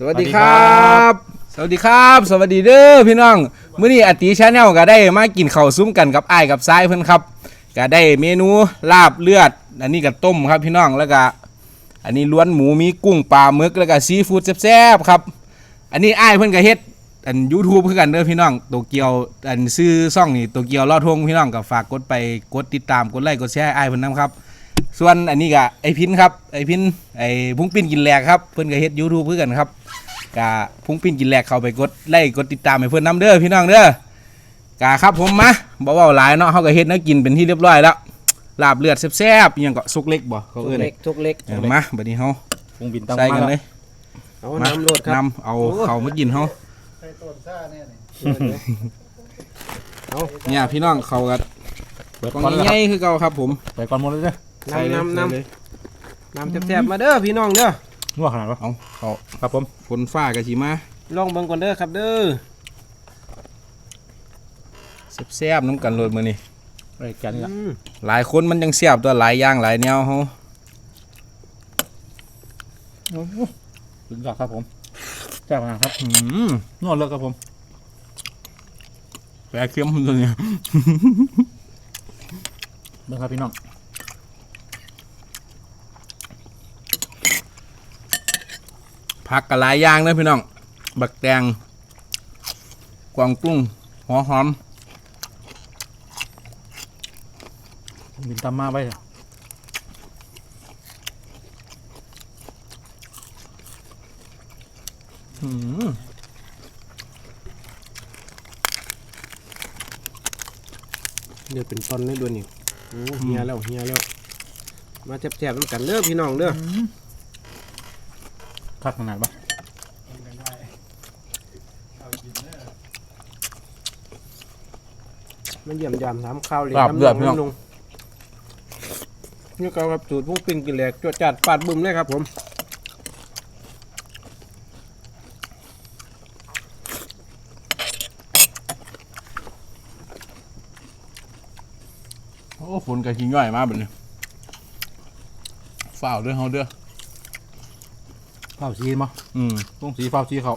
สวัสดีครับ สวัสดีครับ สวัสดีเด้อพี่น้องมื้อนี้อติชาแนลก็ได้มากินข้าวซุ้มกันกับอ้ายกับซ้ายเพิ่นครับก็ได้เมนูลาบเลือด อันนี้ก็ต้มครับพี่น้องแล้วก็อันนี้ล้วนหมูมีกุ้งปลาหมึกแล้วก็ซีฟู้ดแซ่บๆครับ อันนี้อ้ายเพิ่นก็เฮ็ดอัน YouTube คือกันเด้อพี่น้องโตเกียวอันซื้อซ่องนี่โตเกียวลอดทงพี่น้องก็ฝากกดไปกดติดตามกดไลค์กดแชร์ให้อ้ายเพิ่นนํครับ ส่วนอันนี้ก็ไอพินครับไอพินไอพุงปิ้นกินแหลกครับเพิ่นก็เฮ็ด YouTube คือกันครับกะพุงปิ้นกินแหลกเข้าไปกดไลค์กดติดตามให้เพิ่นนํเด้อพี่น้องเด้อกะครับผมมาบ่เว้าหลายเนาะเฮาก็เฮ็ดแนวกินเป็นที่เรียบร้อยแล้วลาบเลือดแซ่บๆอิหยังก็สุกเล็กบ่เขาทุเอิ้กนเล็กทุกเล็กเออมาบัดนี้เฮาวงบินตามใส่มากันเลแล้วยเอามาน้ำโรดครับนำเอาเข้ามากินเฮาเอาเนี่ยพี่น้องเขาก็เปิดกองก่อนเลยใหญ่ๆคือเก่าครับผมเปิดก่อนหมดเลยเด้อ ใส่เลยน้ำน้ำใส่เลยน้ำแซ่บๆมาเด้อพี่น้องเด้อนัวขนาดวะเอาเขาครับผมฝนฟ้าก็สิมาลองเบิ่งก่อนเด้อครับเด้อแซ่บๆน้ำกันโลดมื้อนี้รายการนี่ละอืมหลายคนมันยังเสียบตัวหลายอย่างหลายแนวเฮาถึงกับครับผมแซ่บมากครับอืมนวดเลิกครับผมแปลเค็มตัวเนี้ยเบิ่งครับพี่น้อง ผักกะหลายอย่างเลยพี่น้อง บักแตงกวางตุ้ง หัวหอมวงบินตามมาไปเถอะอืมเดี๋ยวเป็นตอนเลยด้วยนี่โอ้เฮียแล้วเฮียแล้ว มาแซ่บๆน้ำกันเด้อพี่น้องเด้อ คักขนาดปะมันเยี่ยมยามถามข้าวเลยลาบเลือดพี่น้ำน้องลงนี่ก็ครับสูตรพวกปิ้งกินแหลกจวดจัดปาดบึ้มเลยครับ ผมโอ้ฝนกะขี้ย่อยมาแบบนี้ฝ้าวเด้อเฮาเด้อ เผาชีมาอืมต้องสีเผาชีเขา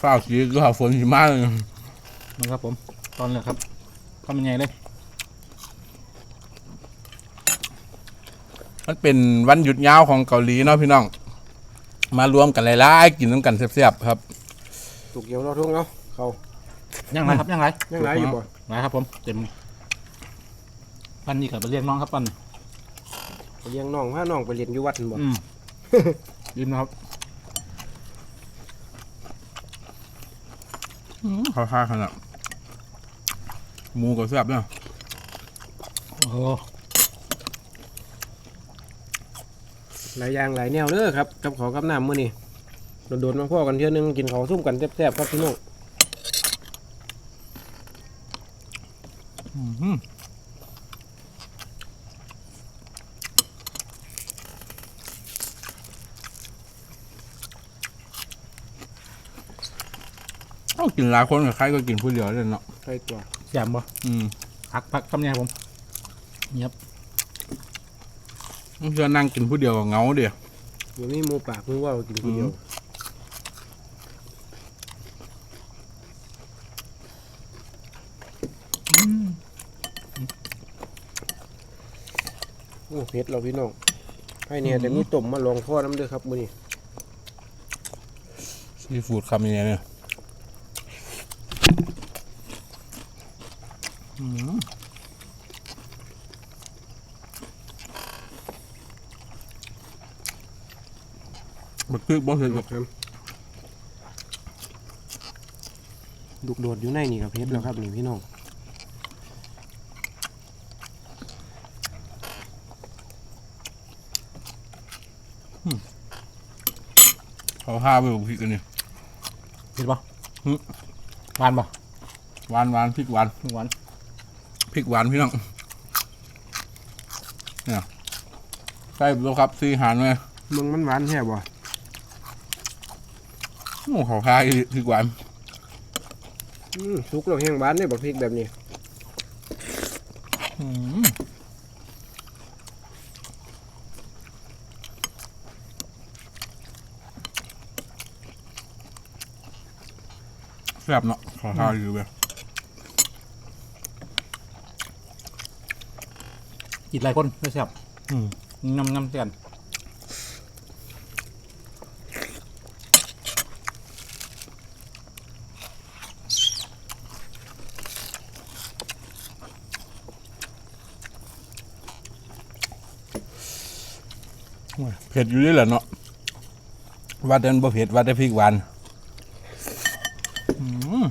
ฝ้าวสีก็ฝนสิมาเลยนะครับผม ตอนเลยครับทำยังไงเลย มันเป็นวันหยุดยาวของเกาหลีเนาะพี่น้อง มารวมกันหลายๆกินน้ำกันแซ่บๆครับ ถูกเกี่ยวเราทุ่งเนาะเขายังไรครับยังไรยังไรอยู่บ่ไรครับผมเต็มปันนี่กับไปเรียกน้องครับปันไปเรียกน้องพาน้องไปเรียนอยู่วัดนั่นบ่ อืมยินนะครับข้าวๆขนาดหมูก็แซ่บเนาะโอ้หลายอย่างหลายแนวเด้อครับกับขอกับน้ำมื้อนี้โดนๆมาพ่อกันเที่ยวนึงกินข้าวซุ่มกันแซ่บๆครับพี่น้อง อืมเอา กินหลายคนกับใครก็กินผู้เดียวเลยเนาะใช่ตัวแซ่บบ่อืมพักพักคำยังผมเงียบเพื่อนั่งกินผู้เดียวก็เหงาเดียวอยู่นี่หมูปากมือว่ากินคนเดียวโอ้เผ็ดเราพี่น้องให้เนี่ยแต่มีต้มมาลองทอดน้ำเด้อครับมื้อนี้ซีฟู้ดคำนี้เนี่ยอืม บักตึกบ่เห็นหรอกครับลูกโดดอยู่ในนี่ครับเผ็ดแล้วครับนี่พี่น้องเขาห้าไปบุกพริกกันนี่เผ็ดปะหึหวานปะหวานหวานพริกหวาน หวาน พริกหวานพี่น้องเนี่ยใส่ดูครับซีหานเลยมึงมันหวานแท้บ่โอ้เขาห้าอีพริกหวานอืมสุกแล้วแห้งหวานเนี่ยบักพริกแบบนี้อืมแซ่บเนาะขอทานอยู่เว้ย กินหลายคนไม่ใช่บอืมน้ำน้ำเตือนเผ็ดอยู่นี่แหละเนาะว่าแต่บ่เผ็ดว่าแต่พริกหวานอืม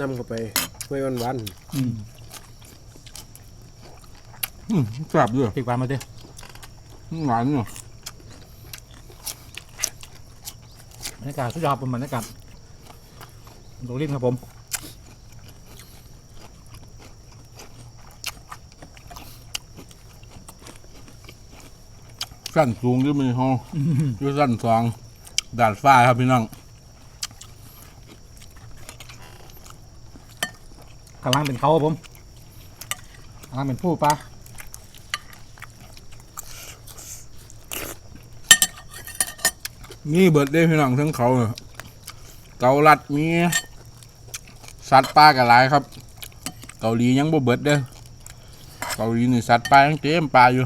นำเข้าไปไว้วันวันอืมอืมแซ่บด้วยพริกหวานมาดิหวานเนาะบรรยากาศสุดยอดเป็นบรรยากาศโรงเรียนครับผมสั้นสูงด้วยมือเฮาด้วยสั้นสองดาดฟ้าครับพี่น้องางล่างเป็นเขาครับผมข้างล่างเป็นผู้ปลามีเบิดได้พี่น้องทั้งเขาเนี่ยเกาลัดมีสัตว์ป่ากันหลายครับ เกาหลียังบ่เบิดเด้อเกาหลีนี่สัตว์ป่ายังเต็มป่าอยู่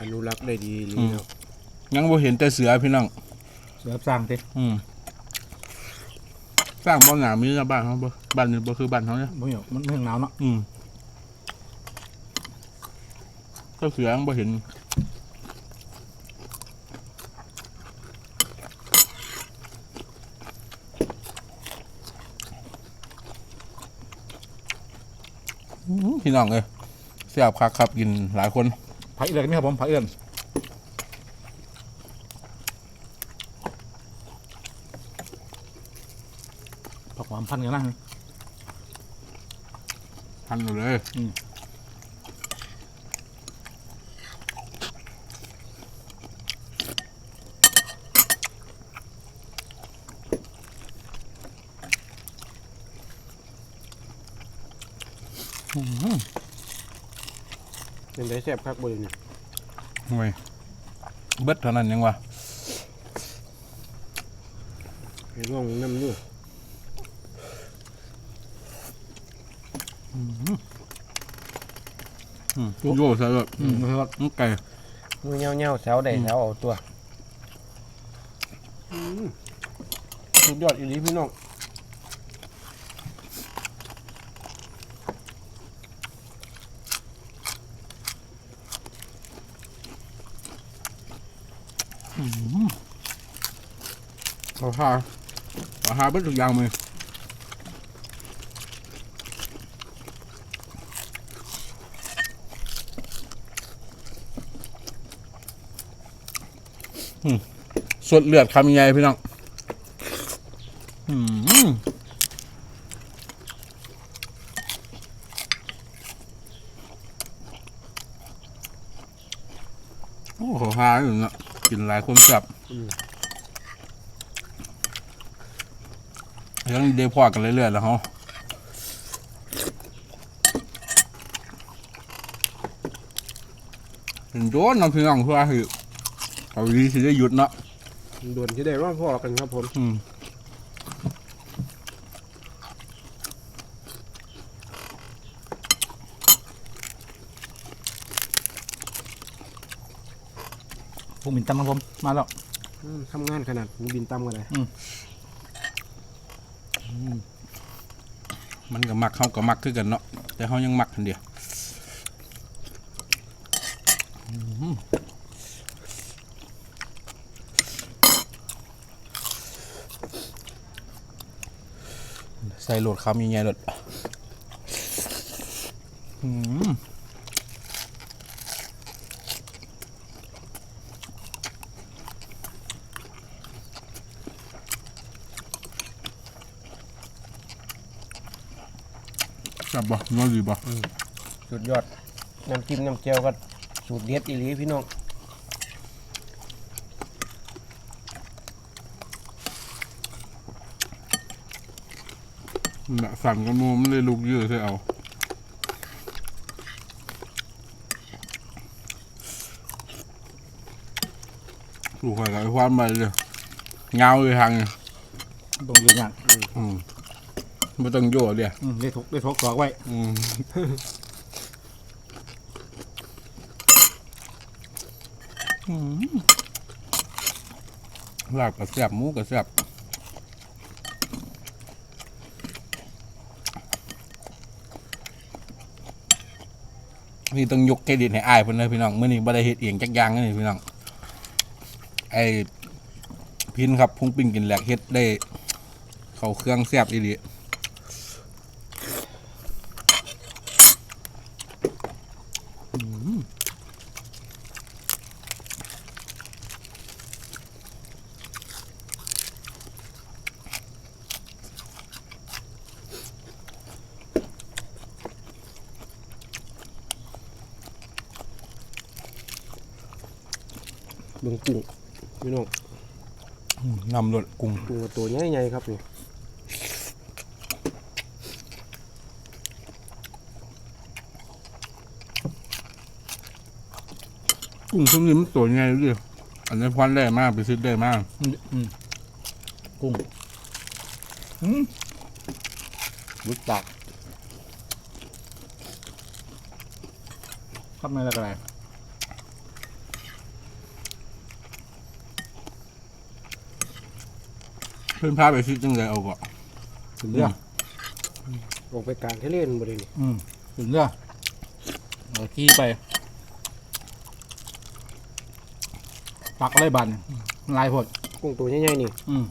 อนุรักษ์ได้ดีเลยอืมเนาะยังบ่เห็นแต่เสือพี่น้องเสือสร้างดิอืม สร้างบ้านหนามีนะบ้านเขาบ่บ้านนี้บ่คือบ้านเขาเนี่ยมึงอยู่มันเมืองหนาวเนาะอืมเจ้าเสือยังบ่เห็นอื้อพี่น้องเอ้ยเสียบคักครับกินหลายคนผักเอื้อนมีครับผมผักเอื้อน ผักหวานพันกันนะทันอยู่เลยอืมเป็นได้แซ่บคักบ่เลยเนี่ยห่วยเบิดเท่านั้นยังวะ เห็นว่าน้ำอ ยู่อืมโย่ใส่แบบอืมครับน้องไก่มือเงี้ยวๆแถวได้แถวเอาตัวอืมสุดยอดอีหลีพี่น้องเขาหาเขาหาเบิดทุกอย่างเลย อืมสดเลือดคำใหญ่พี่น้องโอ้โหหาอยู่นะกินหลายคนแซ่บยังได้พอกันเรื่อยๆแล้วเขาเห็นโดนน้องพี่น้องเพื่อให้ เอาดีสิได้หยุดเนาะด่วนที่ได้ว่าพ่อกันครับผมอืมผมมินตำครับผมมาแล้วอืมทำงานขนาดหูบินต่ำกันเลยมันก็มักเขาก็มักคือกันเนาะแต่เขายังมักคนเดียว ใส่โหลดคำยังไงโหลดอืมจับบ่นอนดีบ่สุดยอด น้ำจิ้มน้ำเจียวก็สูตรเด็ดอีหลีพี่น้อง น่ะสั่นกันมูมันเลยลุกยืดใช่เอาลูกข่อยกับไอ้ความไปเลยเงาเลยทางเนี่ยตรงเรื่องอย่างอืมไม่ต้องโย่เดียวอืมได้ทุกได้ทุกตอกไว้อืมอืมลาบกระเสียบหมูกระเสียบ นี่ต้องยกเครดิตให้อายเพิ่นเลยพี่น้องมื้อนี้บ่ได้เฮ็ดเองจักอย่างเลยพี่น้องไอ้พินครับพุงปิ้งกินแหลกเฮ็ดได้ เข้าเครื่องแซ่บอีหลี เบิ่งกุ้งพี่น้องนำรสกุ้งกุ้งตัวใหญ่ๆครับนี่กุ้งซุ้มนี้มันสวยไงดูดิอันนี้พวันได้มากไปซื้อได้มากอืมอืมกุ้งอืมบุดปากครับไม่ละอะไร เพื่อนพาไปซื้อจังเลยเอาก่อนถึงเรื่องออกไปกลางทะเลนบ่ได้นี่อืมถึงเรื่องเอาขี้ไปปักอะไรบันลายผดกุ้งตัวใหญ่ๆนี่อืม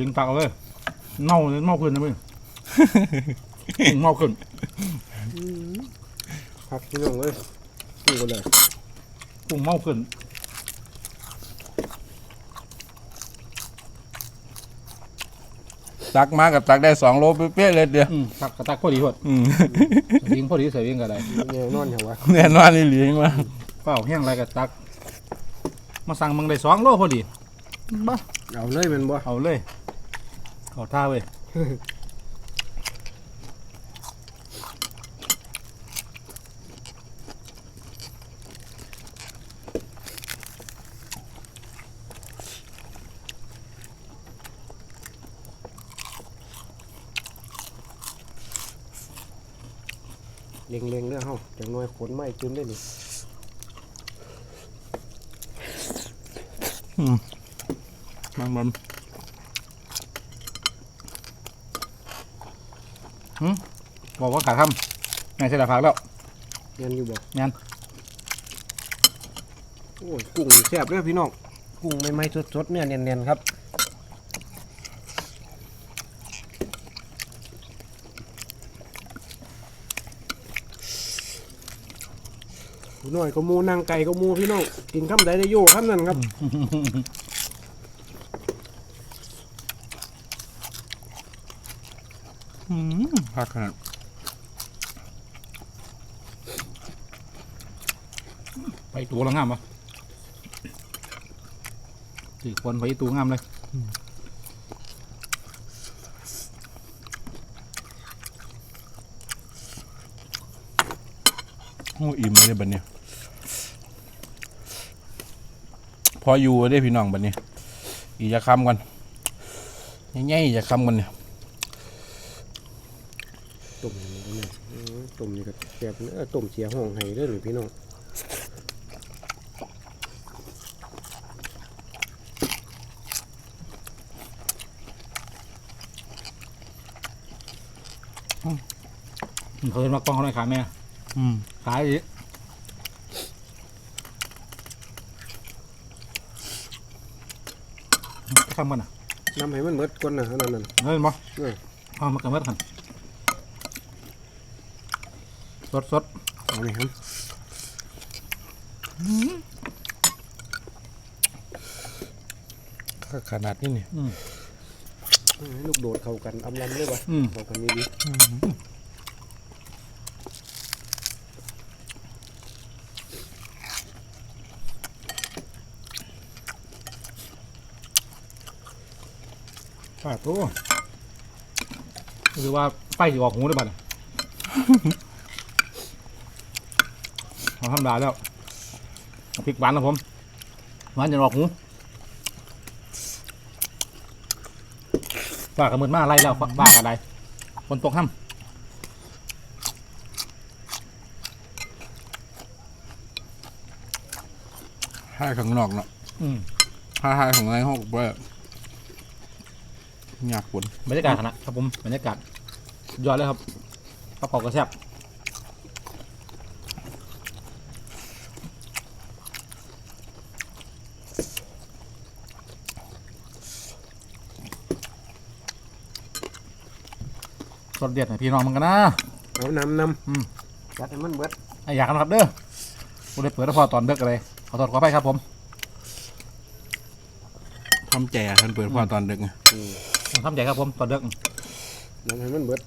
ลิงปักเอาเลยเน่าเลยเน่าขึ้นนะมึงเน่าขึ้นครับพี่น้องเอ้ยกุ้งก็เลยกุ้งเน่าขึ้น ตักมากับตักได้สองโลเป๊ะๆเลยเดียวอืมตักกระตักพอดีพอดอืมลิงพอดีใส่ลิงก็ได้แน่นอนเหรอวะแน่นอนนี่เลี้ยงมาเปล่าแห้งอะไรกระตัก มาสั่งมึงได้สองโลพอดีบ้าเอาเลยแมันบ่เอาเลยเอาท่าเว้ย เล็งๆเด้อเฮาจังน้อยขนไม้จุนได้นี่มันมันบอกว่าขาคำไงใช่ละพักแล้วแม่นอยู่บ่แม่นโอ้ยกุ้งนี่แซ่บเด้อพี่น้องกุ้งใหม่ๆสดๆเนี่ยเนียนๆครับ หน่อยก็หมูนางไก่ก็หมูพี่น้องกินคำใดได้โยคำนั้นครับ อืมพักขนาดไปตัวละงามปะสี่คนไปตัวงามเลย โอ้อิ่มเลยบัดเนี้ย พออยู่ได้พี่น้องบัดนี้ อีกจะคำกันง่ายๆจะคำกันเนี่ยต้มนี่ก็เนี่ยอืมต้มนี่ก็แซ่บเนื้อต้มเสียห้องให้เด้อนี่พี่น้องเขาเห็นว่ากล้องเขาได้ขาแม่อืมขายดิ ทำกันอะน้ำให้มันเบิดก่อนนะอันนั้นน่ะเห็นบ่เออเอามากระเม็ดกันสดสดเอานี่ครับขนาดนี้เนี่ยอืมเอาให้ลูกโดดเข้ากันอำลำเลยบ่อืม เข้ากันนี่ดิป้าตัวหรือว่าไฟสิออกหูได้บ้างมาทำดาแล้วเอาพริกหวานนะผมหวานจะออกหูฝากกับมือมาไล่แล้วฝากอะไรคนตกห้ำให้ข้างนอกเนาะอืมถ้าให้ของในห้องก็อ ยากปนบรรยากาศขนาดครับผมบรรยากาศสุดยอดเลยครับกระเป๋ากระแซบสดเด็ดหน่อยพี่น้องมันกันนะเอานำนอืมำจัดให้มันเบิดไอ้อยากกันครับเด้อกูได้เปิดแล้วพอตอนเด็กอะไรขอโทษขอไปครับผม ทำแจกท่านเปิดพอตอนดึกไง ทำใจครับผมตอนเด็กนำให้มันเบิด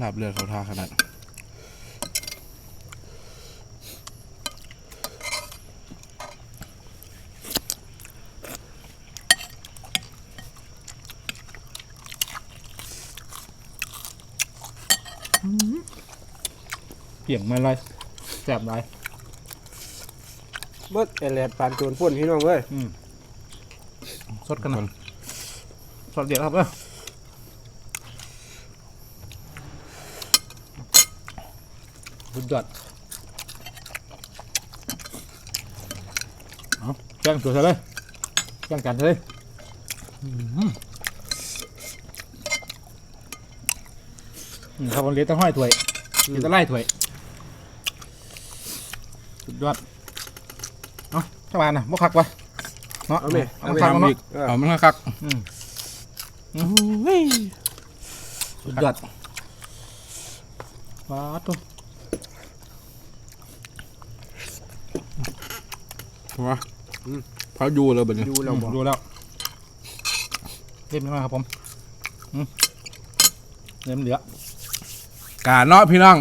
หลับเลือดเขาท่าขนาดเกี่ยงมาเลยแสบไรเบิดแอลแลดปานโจนพ่นพี่น้องเอ้ยสดกันนะ สดเด็ดครับเด้อสุดยอดเอาแจ้งตัวเธอเลยแจ้งกันเลยอืมครับผมเลี้ยงต้องห้อยถ้วยเลี้ยงต้องไล่ถ้วยสุดยอดเอาเจ้าบ้านนะบ่คักวะเนาะเอาไหมเอาเอามาไหมคักทำเนาะอีกเอามันคักอืมอื้อหือ สุดยอดว้าตัววะเขาอยู่เลยแบบนี้ดูเราบอกดูแล้วเรียบร้อยครับผมอืมเริ่มเหลือกาเนาะพี่น้อง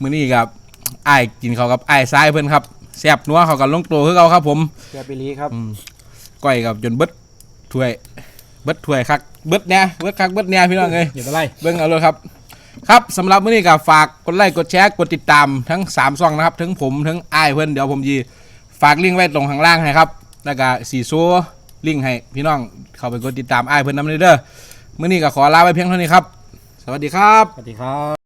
มื้อนี้กับไอ้ายกินเขาวกับไอ้ายซ้ายเพิ่นครับแซ่บนัวเขากันลงตัวคือเขาครับ ผมแกไปลีครับอืมก้อยกับจนเบิดถ้วย เบิดถ้วยคักเบิดเนี่ยเบิดคักเบิดเนี่ยพี่น้องเอ้ยอย่าตะไลเบิ่งเอาเลยครับ ครับสำหรับมื้อนี้ก็ฝากกดไลค์กดแชร์กดติดตามทั้ง3ช่องนะครับทั้งผมทั้งอ้ายเพิ่นเดี๋ยวผมยีฝากลิงก์ไว้ตรงข้างล่างให้ครับแล้วก็สีโซ่ลิงก์ให้พี่น้องเข้าไปกดติดตามอ้ายเพิ่นนำเลยเด้อมื้อนี้ก็ขอลาไว้เพียงเท่านี้ครับ สวัสดีครับ สวัสดีครับ